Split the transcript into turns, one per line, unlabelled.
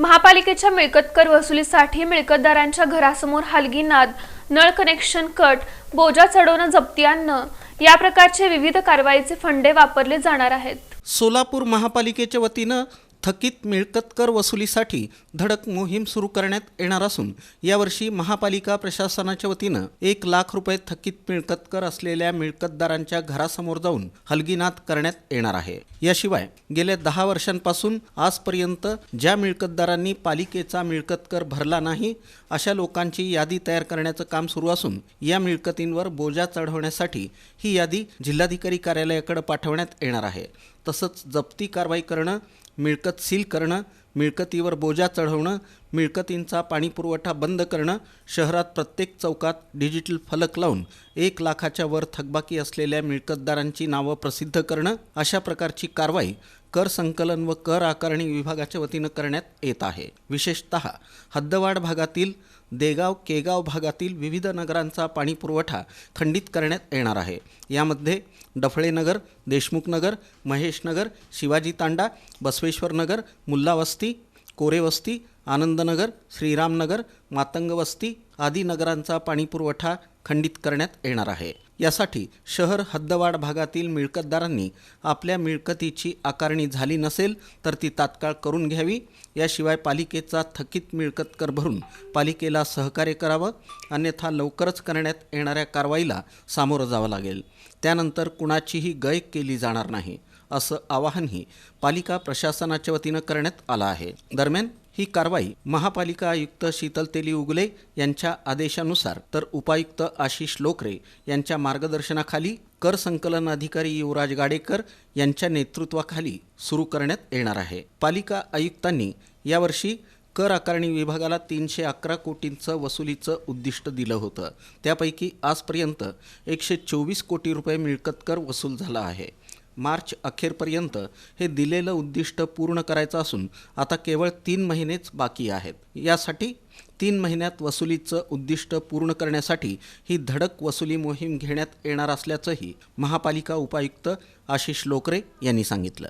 महापालिकेच्या मिळकत कर वसुलीसाठी मिळकतदारांच्या घरासमोर हलगी नाद नळ कनेक्शन कट बोजा चढवणं जप्ती आणणं या प्रकारचे विविध कारवाईचे फंडे वापरले जाणार आहेत.
सोलापूर महापालिकेच्या वतीनं थकीत मिळकत कर वसुलीसाठी धडक मोहीम सुरू करण्यात येणार असून यावर्षी महापालिका प्रशासनाच्या वतीनं एक लाख रुपये थकीत मिळकत कर असलेल्या मिळकतदारांच्या घरासमोर जाऊन हलगीनाथ करण्यात येणार आहे. याशिवाय गेल्या दहा वर्षांपासून आजपर्यंत ज्या मिळकतदारांनी पालिकेचा मिळकत कर भरला नाही अशा लोकांची यादी तयार करण्याचं काम सुरू असून या मिळकतींवर बोजा चढवण्यासाठी ही यादी जिल्हाधिकारी कार्यालयाकडे पाठवण्यात येणार आहे. तसंच जप्ती कारवाई करणं मिळकत सील करणं मिळकतीवर बोजा चढवणं मिळकतींचा पाणीपुरवठा बंद करणं शहरात प्रत्येक चौकात डिजिटल फलक लावून एक लाखाच्या वर थकबाकी असलेल्या मिळकतदारांची नावं प्रसिद्ध करणं अशा प्रकारची कारवाई कर संकलन व कर आकारणी विभागाच्या वतीनं करण्यात येत आहे. विशेषतः हद्दवाढ भागातील देगाव केगाव भागातील विविध नगरांचा पाणीपुरवठा खंडित करण्यात येणार आहे. यामध्ये डफळेनगर देशमुखनगर महेशनगर शिवाजी तांडा बसवेश्वरनगर मुल्लावस्ती कोरेवस्ती आनंदनगर श्रीरामनगर मातंगवस्ती आदी नगरांचा पाणीपुरवठा खंडित करण्यात येणार आहे. यासाठी शहर हद्दवाढ भागातील मिळकतदारांनी आपल्या मिळकतीची आकारणी झाली नसेल तर ती तात्काळ करून घ्यावी. याशिवाय पालिकेचा थकीत मिळकत कर भरून पालिकेला सहकार्य करावं. अन्यथा लवकरच करण्यात येणाऱ्या कारवाईला सामोरं जावं लागेल. त्यानंतर कुणाचीही गय केली जाणार नाही असं आवाहनही पालिका प्रशासनाच्या वतीनं करण्यात आलं आहे. दरम्यान ही कारवाई महापालिका आयुक्त शीतल तेली उगले यांच्या आदेशानुसार तर उपायुक्त आशिष लोकरे यांच्या मार्गदर्शनाखाली कर संकलन अधिकारी युवराज गाडेकर यांच्या नेतृत्वाखाली सुरू करण्यात येणार आहे. पालिका आयुक्तांनी यावर्षी कर आकारणी विभागाला तीनशे अकरा कोटींचं वसुलीचं उद्दिष्ट दिलं होतं. त्यापैकी आजपर्यंत एकशे चोवीस कोटी रुपये मिळकत कर वसूल झाला आहे. मार्च अखेरपर्यंत हे दिलेलं उद्दिष्ट पूर्ण करायचं असून आता केवळ तीन महिनेच बाकी आहेत. यासाठी तीन महिन्यात वसुलीचं उद्दिष्ट पूर्ण करण्यासाठी ही धडक वसुली मोहीम घेण्यात येणार असल्याचंही महापालिका उपायुक्त आशिष लोकरे यांनी सांगितलं.